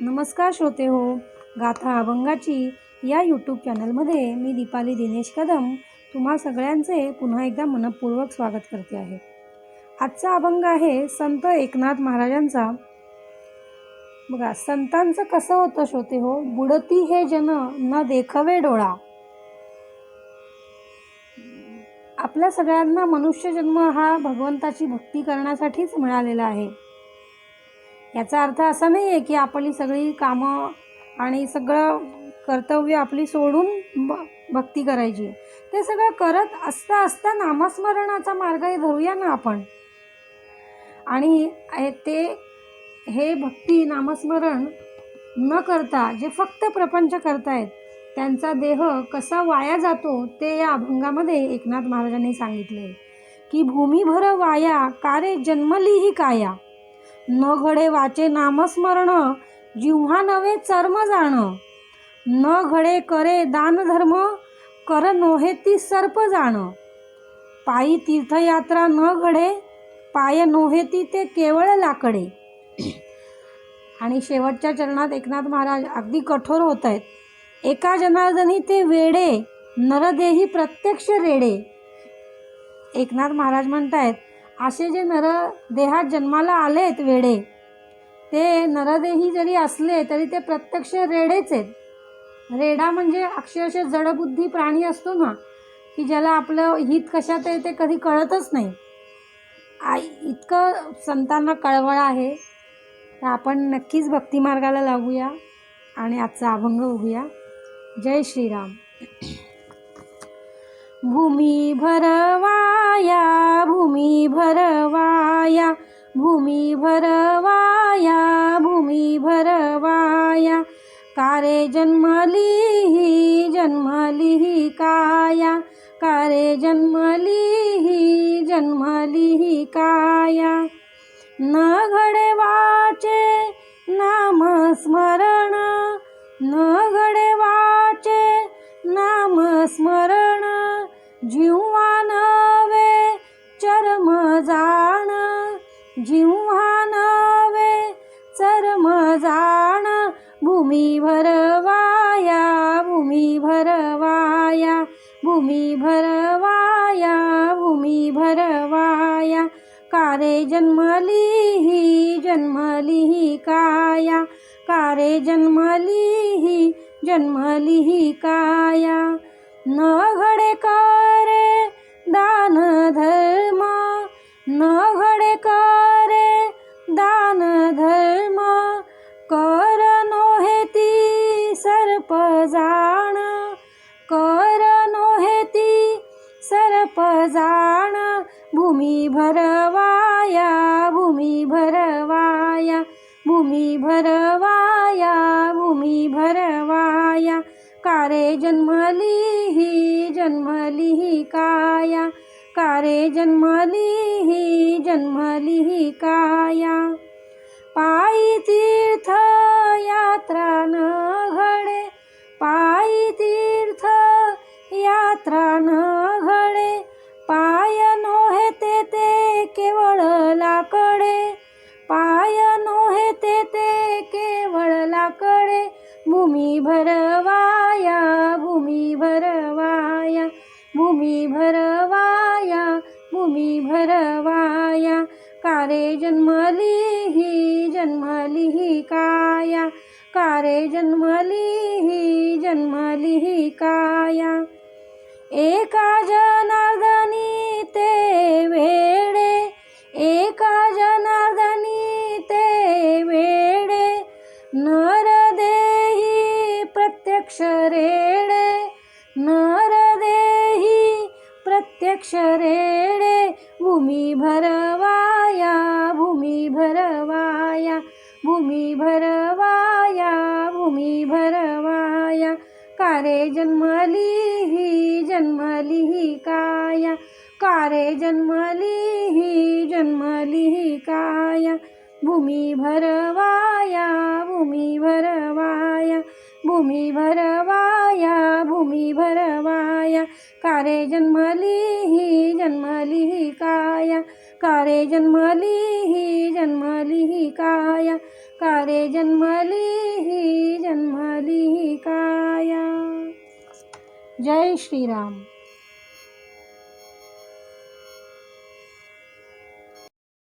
नमस्कार श्रोते हो गाथा अभंगाची या यूट्यूब चॅनलमध्ये मी दीपाली दिनेश कदम तुम्हा सगळ्यांचे पुन्हा एकदा मनपूर्वक स्वागत करते आहे. आजचा अभंग आहे संत एकनाथ महाराजांचा. बघा संतांचं कसं होतं श्रोते हो बुडती हे जन न देखवे डोळा. आपल्या सगळ्यांना मनुष्य जन्म हा भगवंताची भक्ती करण्यासाठीच मिळालेला आहे. याचा अर्थ असा नाही आहे की आपली सगळी कामं आणि सगळं कर्तव्य आपली सोडून ब भक्ती करायची. ते सगळं करत असता असता नामस्मरणाचा मार्गही धरूया ना आपण. आणि ते हे भक्ती नामस्मरण न करता जे फक्त प्रपंच करतायत त्यांचा देह कसा वाया जातो ते या अभंगामध्ये एकनाथ महाराजांनी सांगितले. की भूमीभर वाया कारे जन्मली ही काया. न घडे वाचे नामस्मरण जिव्हा नवे चर्म जाण. न घडे करे दानधर्म कर नोहे ती सर्प जाण. पायी तीर्थयात्रा न घडे पाय नोहे ती ते केवळ लाकडे. आणि शेवटच्या चरणात एकनाथ महाराज अगदी कठोर होत आहेत. एका जनार्दनी ते वेडे नरदेही प्रत्यक्ष रेडे. एकनाथ महाराज म्हणतायत असे जे नर देहात जन्माला आलेत वेडे ते नरदेही जरी असले तरी ते प्रत्यक्ष रेडेच आहेत. रेडा म्हणजे अक्षरशः जडबुद्धी प्राणी असतो ना की ज्याला आपलं हित कशात आहे ते कधी कळतच नाही. आई इतकं संतांना कळवळ आहे तर आपण नक्कीच भक्तिमार्गाला लागूया आणि आजचा अभंग होऊया. जय श्रीराम. भूमी भरवाया भूमी भरवाया भूमी भरवाया भूमी भरवाया. कारे जन्मली ही जन्मली ही काया. कारे जन्मली ही जन्मली ही काया. न घडे वाचे नामस्मरण भूमी भरवाया भूमी भरवाया। कारे जन्मली ही जन्मली ही काया। कारे जन्मली ही जन्मली ही काया। न घडे कारे दान धर्म न पजाण भूमी भरवाया भूमी भरवाया भूमी भरवाया भूमी भरवाया. कारे जन्मली ही जन्मली ही काया. कारे जन्मली ही जन्मली ही काया. पायी तीर्थ यात्रा न घड भूमी भरवाया भूमी भरवाया भूमी भरवाया भूमी भरवाया। कारे जन्मली ही जन्मली ही काया। कारे जन्मली ही जन्मली ही काया। एका जनार्दनी ते वे अक्षरेडे भूमी भरवाया भूमी भरवाया भूमी भरवाया भूमी भरवाया कारे जन्मली ही जन्मली ही काया कारे जन्मली ही जन्मली ही काया। भूमी भरवाया भूमी भरवाया भूमी भरवाया भूमी भरवाया। कारे जन्मली ही जन्मली ही काया। कारे जन्मली ही जन्मली ही काया। कारे जन्मली काया। जय श्रीराम।